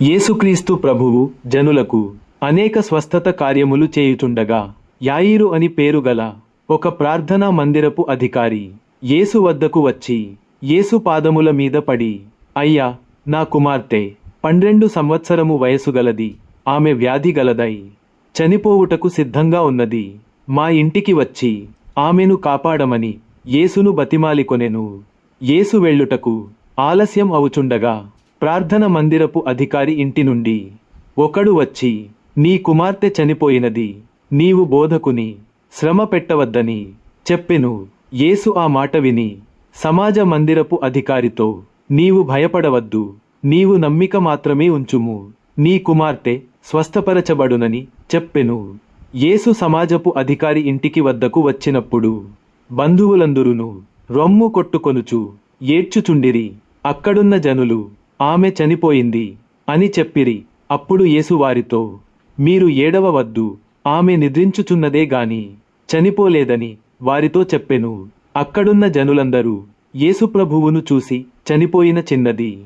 యేసుక్రీస్తు ప్రభువు జనులకు అనేక స్వస్థత కార్యములు చేయుచుండగా యాయిరు అని పేరు గల ఒక ప్రార్థనా మందిరపు అధికారి యేసు వద్దకు వచ్చి యేసు పాదముల మీద పడి అయ్యా నా కుమార్తె పన్నెండు సంవత్సరము వయసు గలది ఆమె వ్యాధి గలదై చనిపోవుటకు సిద్ధంగా ఉన్నది మా ఇంటికి వచ్చి ఆమెను కాపాడమని యేసును బతిమాలికొనెను. యేసు వెళ్ళుటకు ఆలస్యం అవుచుండగా ప్రార్థన మందిరపు అధికారి ఇంటి నుండి ఒకడు వచ్చి నీ కుమార్తె చనిపోయినది నీవు బోధకుని శ్రమ పెట్టవద్దని చెప్పెను. యేసు ఆ మాట విని సమాజ మందిరపు అధికారితో నీవు భయపడవద్దు నీవు నమ్మిక మాత్రమే ఉంచుము. నీ కుమార్తె స్వస్థపరచబడునని చెప్పెను. యేసు సమాజపు అధికారి ఇంటికి వద్దకు వచ్చినప్పుడు బంధువులందరూను రొమ్ము కొట్టుకొనుచు ఏడ్చుచుండిరి. అక్కడున్న జనులు ఆమె చనిపోయింది అని చెప్పిరి. అప్పుడు యేసు వారితో మీరు ఏడవవద్దు ఆమె నిద్రించుచున్నదే గాని చనిపోలేదని వారితో చెప్పెను. అక్కడున్న జనులందరూ యేసుప్రభువును చూసి చనిపోయిన చిన్నది.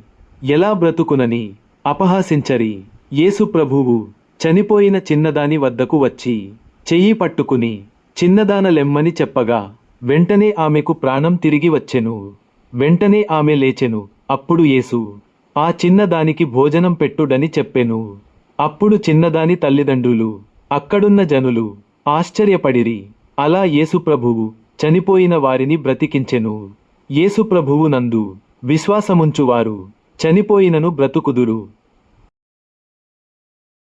ఎలా బ్రతుకునని అపహాసించరి. యేసు ప్రభువు చనిపోయిన చిన్నదాని వద్దకు వచ్చి చెయ్యి పట్టుకుని చిన్నదాన లెమ్మని చెప్పగా వెంటనే ఆమెకు ప్రాణం తిరిగి వచ్చెను. వెంటనే ఆమె లేచెను. అప్పుడు యేసు ఆ చిన్నదానికి భోజనం పెట్టుడని చెప్పెను. అప్పుడు చిన్నదాని తల్లిదండ్రులు అక్కడున్న జనులు ఆశ్చర్యపడిరి. అలా యేసుప్రభువు చనిపోయిన వారిని బ్రతికించెను. యేసుప్రభువు నందు విశ్వాసముంచువారు చనిపోయినను బ్రతుకుదురు.